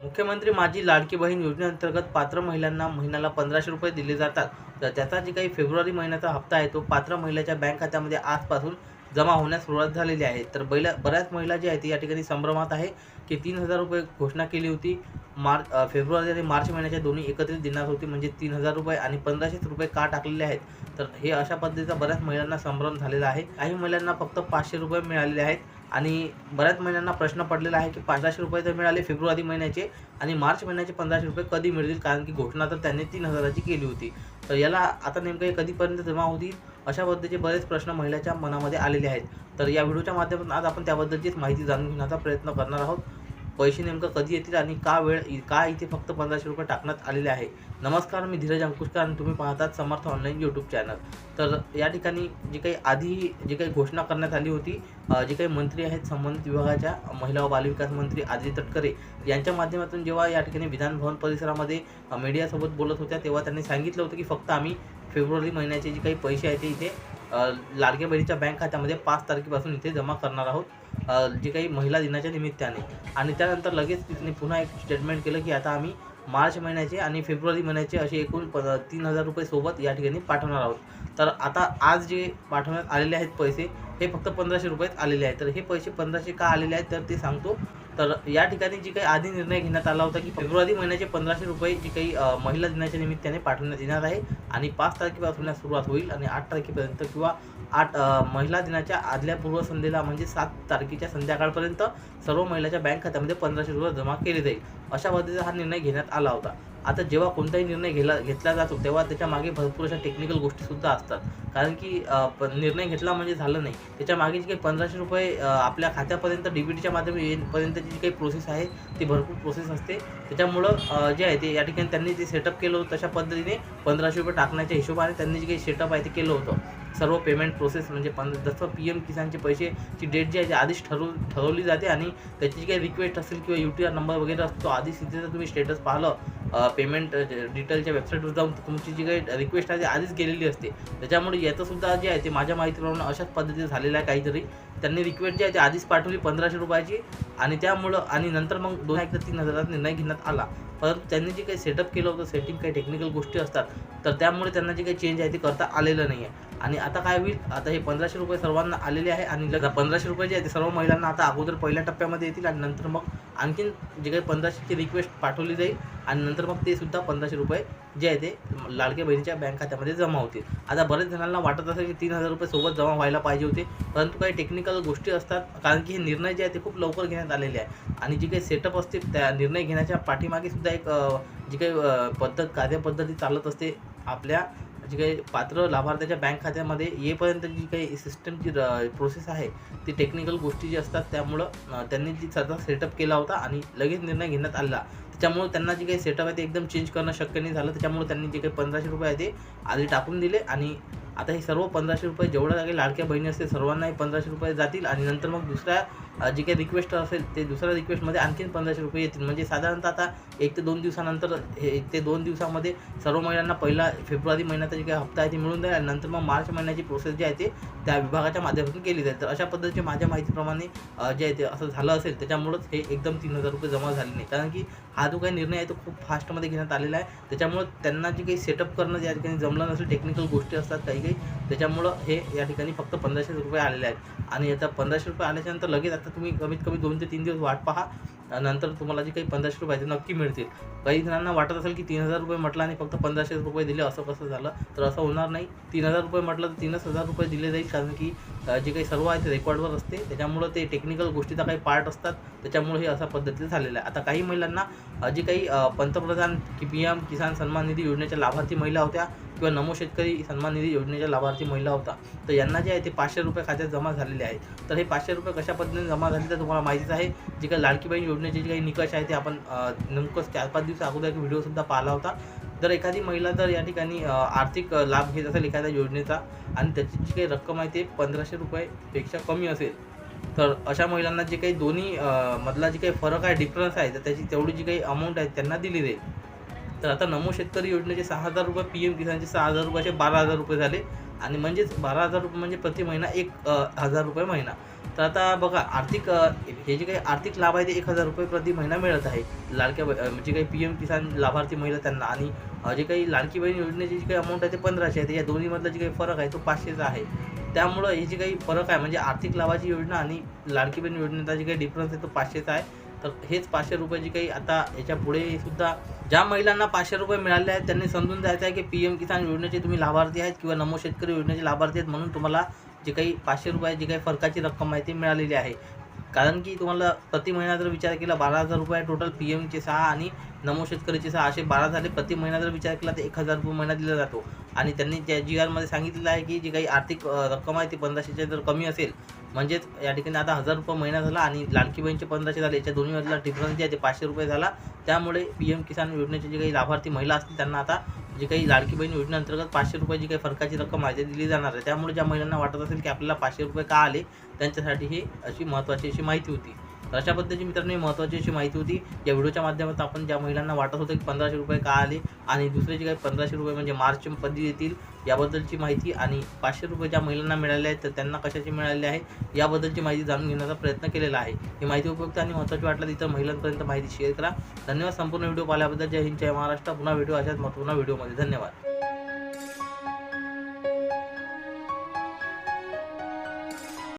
मुख्यमंत्री माझी लाडकी बहीण योजनेअंतर्गत पात्र महिलांना महिन्याला पंधराशे रुपये दिले जातात. तर त्याचा जे काही फेब्रुवारी महिन्याचा हप्ता आहे तो पात्र महिलेच्या बँक खात्यामध्ये आजपासून जमा होण्यास सुरुवात झालेली आहे. तर बैला बऱ्याच महिला ज्या आहेत या ठिकाणी संभ्रमात आहे की तीन हजार रुपये घोषणा केली होती. मार्च फेब्रुवारी आणि मार्च महिन्याच्या दोन्ही एकत्रित देणार होती. म्हणजे तीन हजार रुपये आणि पंधराशेच रुपये का टाकलेले आहेत? तर हे अशा पद्धतीचा बऱ्याच महिलांना संभ्रम झालेला आहे. काही महिलांना फक्त पाचशे रुपये मिळालेले आहेत. आणि बऱ्याच महिलांना प्रश्न पडलेला आहे की पंधराशे रुपये तर मिळाले फेब्रुवारी महिन्याचे आणि मार्च महिन्याचे पंधराशे रुपये कधी मिळतील? कारण की घोषणा तर त्यांनी तीन हजाराची केली होती. तर याला आता नेमकं हे कधीपर्यंत जमा होतील? अशा पद्धतीचे बरेच प्रश्न महिलाच्या मनामध्ये आलेले आहेत. तर या व्हिडिओच्या माध्यमातून आज आपण त्याबद्दलचीच माहिती जाणून घेण्याचा प्रयत्न करणार आहोत. पैसे नेमकं कधी येतील आणि का वेळ का इथे फक्त पंधराशे रुपये टाकण्यात आलेले आहे? नमस्कार मी धीरज अंकुशकर आणि तुम्ही पाहतात समर्थ ऑनलाईन यूट्यूब चॅनल तर या ठिकाणी जी काही आधी जी काही घोषणा करण्यात आली होती जे काही मंत्री आहेत संबंधित विभागाच्या महिला व बालविकास मंत्री आदिती तटकरे यांच्या माध्यमातून जेव्हा या ठिकाणी विधानभवन परिसरामध्ये मीडियासोबत बोलत होत्या तेव्हा त्यांनी सांगितलं होतं की फक्त आम्ही फेब्रुवारी महिन्याचे जे काही पैसे आहेत ते इथे लाडक्या बहिणीच्या बँक खात्यामध्ये पाच तारखेपासून इथे जमा करणार आहोत. जे काही महिला दिनाच्या निमित्ताने. आणि त्यानंतर लगेच तिने पुन्हा एक स्टेटमेंट केलं की आता आम्ही मार्च महिन्याचे आणि फेब्रुवारी महिन्याचे असे एकूण प तीन हजार रुपये सोबत या ठिकाणी पाठवणार आहोत. तर आता आज जे पाठवण्यात आलेले आहेत पैसे हे फक्त पंधराशे रुपयेच आलेले आहेत. तर हे पैसे पंधराशे का आलेले आहेत तर ते सांगतो. तर या ठिकाणी जी काही आधी निर्णय घेण्यात आला होता की फेब्रुवारी महिन्याचे पंधराशे रुपये जी काही महिला दिनाच्या निमित्ताने पाठवण्यात येणार आहे आणि पाच तारखेपासून सुरुवात होईल आणि आठ तारखेपर्यंत किंवा आठ महिला दिनाच्या आदल्या पूर्वसंध्येला म्हणजे सात तारखेच्या संध्याकाळपर्यंत सर्व महिलाच्या बँक खात्यामध्ये पंधराशे रुपये जमा केले जाईल. अशा पद्धतीचा हा निर्णय घेण्यात आला होता. आता जेव्हा कोणताही निर्णय घेला घेतला जातो तेव्हा त्याच्यामागे भरपूर अशा टेक्निकल गोष्टीसुद्धा असतात. कारण की प- निर्णय घेतला म्हणजे झालं नाही. त्याच्यामागे जी काही पंधराशे रुपये आपल्या खात्यापर्यंत डी डीबीटीच्या माध्यमातून येईपर्यंतची जी काही प्रोसेस आहे ती भरपूर प्रोसेस असते. त्याच्यामुळं जे आहे ते या ठिकाणी त्यांनी जे सेटअप केलं होतं तशा पद्धतीने पंधराशे रुपये टाकण्याच्या हिशोबाने त्यांनी जे काही सेटअप आहे ते केलं होतं. सर्व पेमेंट प्रोसेस म्हणजे पण जसं पी एम किसानचे पैसेची डेट जी आहे ती आधीच ठरवू ठरवली जाते आणि त्याची जी काही रिक्वेस्ट असेल किंवा यू टी आर नंबर वगैरे असतो आधीच तिथे जर तुम्ही स्टेटस पाहिलं पेमेंट डिटेलच्या वेबसाईटवर जाऊन तुमची जी काही रिक्वेस्ट आहे ती आधीच गेलेली असते. त्याच्यामुळे याचंसुद्धा जे आहे ते माझ्या माहितीप्रमाणे अशाच पद्धतीने झालेलं आहे काहीतरी. त्यांनी रिक्वेस्ट जी आहे ती आधीच पाठवली पंधराशे रुपयाची. आणि त्यामुळं आणि नंतर मग दोन एकदा तीन हजारात निर्णय घेण्यात आला. परंतु त्यांनी जे काही सेटअप केलं होतं सेटिंग काही टेक्निकल गोष्टी असतात तर त्यामुळे त्यांना जे काही चेंज आहे ते करता आलेलं नाही आहे आणि आता काय होईल आता हे पंधराशे रुपये सर्वांना आलेले आहे आणि पंधराशे रुपये जे आहे ते सर्व महिलांना आता अगोदर पहिल्या टप्प्यामध्ये येतील आणि नंतर मग आणखीन जे काही पंधराशेची रिक्वेस्ट पाठवली जाईल. आणि नंतर मग ते सुद्धा पंधराशे रुपये जे आहे ते लाडक्या बहिणीच्या बँक खात्यामध्ये जमा होतील आता बऱ्याच जणांना वाटत असेल की तीन हजार रुपये सोबत जमा व्हायला पाहिजे होते परंतु काही टेक्निकल गोष्टी असतात कारण की हे निर्णय जे आहे ते खूप लवकर घेण्यात आलेले आहे. आणि जी काही सेटअप असते त्या निर्णय घेण्याच्या पाठीमागे सुद्धा एक जी काही पद्धत कार्यपद्धती चालत असते आपल्या जी काही पात्र लाभार्थ्याच्या बँक खात्यामध्ये येईपर्यंत जी काही सिस्टमची प्रोसेस आहे ती टेक्निकल गोष्टी जी असतात त्यामुळं त्यांनी जी सध्या सेटअप केला होता आणि लगेच निर्णय घेण्यात आला. त्याच्यामुळे त्यांना जे काही सेटअप आहे ते एकदम चेंज करणं शक्य नाही झालं. त्याच्यामुळे त्यांनी जे काही पंधराशे रुपये आहे ते आधी टाकून दिले आणि आता हे सर्व पंधराशे रुपये जेवढं काही लाडक्या बहिणी असतील सर्वांनाही पंधराशे रुपये जातील आणि नंतर मग दुसऱ्या जे काही रिक्वेस्ट असेल ते दुसऱ्या रिक्वेस्टमध्ये आणखीन पंधराशे रुपये येतील. म्हणजे साधारणतः आता एक ते दोन दिवसानंतर हे एक ते दोन दिवसामध्ये सर्व महिलांना पहिला फेब्रुवारी महिन्याचा जे काही हप्ता आहे ते मिळून जाईल आणि नंतर मग मार्च महिन्याची प्रोसेस जी आहे ते त्या विभागाच्या माध्यमातून केली जाईल. तर अशा पद्धतीचे माझ्या माहितीप्रमाणे जे आहे ते असं झालं असेल त्याच्यामुळंच हे एकदम तीन हजार रुपये जमा झाले नाही. कारण की हा जो काही निर्णय आहे तो खूप फास्टमध्ये घेण्यात आलेला आहे. त्याच्यामुळं त्यांना जे काही सेटअप करणं या ठिकाणी जमलं नसेल टेक्निकल गोष्टी असतात काही होती त्याच्यामुळं हे या ठिकाणी फक्त पंधराशे रुपये आलेले आहेत. आणि आता पंधराशे रुपये आल्याच्यानंतर लगेच आता तुम्ही कमीत कमी दोन ते तीन दिवस वाट पहा. नंतर तुम्हाला जे काही पंधराशे रुपये आहे ते नक्की मिळतील. काही जणांना वाटत असेल की तीन हजार रुपये म्हटलं आणि फक्त पंधराशे रुपये दिले असं कसं झालं? तर असं होणार नाही. तीन हजार रुपये म्हटलं तर तीनच हजार रुपये दिले जाईल कारण की जे काही सर्व आहे ते रेकॉर्डवर असते. त्याच्यामुळं ते टेक्निकल गोष्टीचा काही पार्ट असतात. त्याच्यामुळे हे अशा पद्धतीने झालेलं आहे. आता काही महिलांना जे काही पंतप्रधान की पी एम किसान सन्मान निधी योजनेच्या लाभार्थी महिला होत्या किंवा नमो शेतकरी सन्मान निधी योजनेच्या लाभार्थी महिला होता तर यांना जे आहे ते पाचशे रुपये खात्यात जमा झालेले आहेत. तर हे पाचशे रुपये कशा पद्धतीने जमा झाले तर तुम्हाला माहितीच आहे. जे काही लाडकी बहीण योजनेचे जे काही निकष आहे ते आपण नेमकंच चार पाच दिवस अगोदर एक व्हिडिओसुद्धा पाहिला होता. जर एखादी महिला जर या ठिकाणी आर्थिक लाभ घेत असेल एखाद्या योजनेचा आणि त्याची जी काही रक्कम आहे ते पंधराशे रुपयेपेक्षा कमी असेल तर अशा महिलांना जे काही दोन्ही मधला जे काही फरक आहे डिफरन्स आहे तर त्याची तेवढी जी काही अमाऊंट आहे त्यांना दिली जाईल तर आता नमो शेतकरी योजनेचे सहा हजार रुपये पी एम किसानचे सहा हजार रुपयाचे बारा हजार रुपये झाले. आणि म्हणजेच बारा हजार रुपये म्हणजे प्रति महिना एक हजार रुपये महिना. तर आता बघा आर्थिक हे जे काही आर्थिक लाभ आहे ते एक हजार रुपये प्रति महिना मिळत आहे. लाडक्या ब- म्हणजे काही पी एम किसान लाभार्थी महिला त्यांना. आणि जे काही लाडकी बहीण योजनेची जी काही अमाऊंट आहे ते पंधराशे आहे. तर या दोन्हीमधला जे काही फरक आहे तो पाचशेचा आहे. त्यामुळं हे जे काही फरक आहे म्हणजे आर्थिक लाभाची योजना आणि लाडकी बहीण योजनेचा जे काही डिफरन्स आहे तो पाचशेचा आहे. तर हेच पाचशे रुपयाची काही आता याच्यापुढे सुद्धा ज्या महिलांना पाचशे रुपये मिळाले आहेत त्यांनी समजून जायचं आहे की पी एम किसान योजनेचे तुम्ही लाभार्थी आहेत किंवा नमो शेतकरी योजनेचे लाभार्थी आहेत म्हणून तुम्हाला जे काही पाचशे रुपये जी काही फरकाची रक्कम आहे ती मिळालेली आहे. कारण की तुम्हाला प्रति महिना जर विचार केला बारा हजार रुपये टोटल पी एमचे सहा आणि नमो शेतकरीचे सहा असे बारा झाले. प्रति महिना जर विचार केला तर एक हजार रुपये महिना दिला जातो. आणि त्यांनी त्या जी आरमध्ये सांगितलेलं आहे की जी काही आर्थिक रक्कम आहे ती पंधराशेच्या जर कमी असेल म्हणजेच या ठिकाणी आता हजार रुपये महिना झाला आणि लाडकी बहीणचे पंधराशे झाले. याच्या दोन्ही मधला डिफरन्स जे आहे ते पाचशे रुपये झाला. त्यामुळे पी एम किसान योजनेचे जे काही लाभार्थी महिला असतील त्यांना आता जे काही लाडकी बहीण योजनेअंतर्गत पाचशे रुपये जी काही फरकाची रक्कम आहे ती दिली जाणार आहे त्यामुळे ज्या महिलांना वाटत असेल की आपल्याला पाचशे रुपये का आले त्यांच्यासाठी ही अशी महत्त्वाची अशी माहिती होती. तर अशा पद्धतीची मित्रांनो ही महत्त्वाची अशी माहिती होती. या व्हिडिओच्या माध्यमातून आपण ज्या महिलांना वाटत होतं की पंधराशे रुपये का आले आणि दुसरे जे काही पंधराशे रुपये म्हणजे मार्च पदवी येतील याबद्दलची माहिती आणि पाचशे रुपये ज्या महिलांना मिळाले आहेत तर त्यांना कशाची मिळाले आहे याबद्दलची माहिती जाणून घेण्याचा प्रयत्न केलेला आहे. ही माहिती उपयुक्त आणि महत्त्वाची वाटलं तिथं महिलांपर्यंत माहिती शेअर करा. धन्यवाद संपूर्ण व्हिडिओ पाहिल्याबद्दल. जय हिंद जय महाराष्ट्र. पुन्हा व्हिडिओ अशाच महत्त्वपूर्ण व्हिडिओमध्ये. धन्यवाद.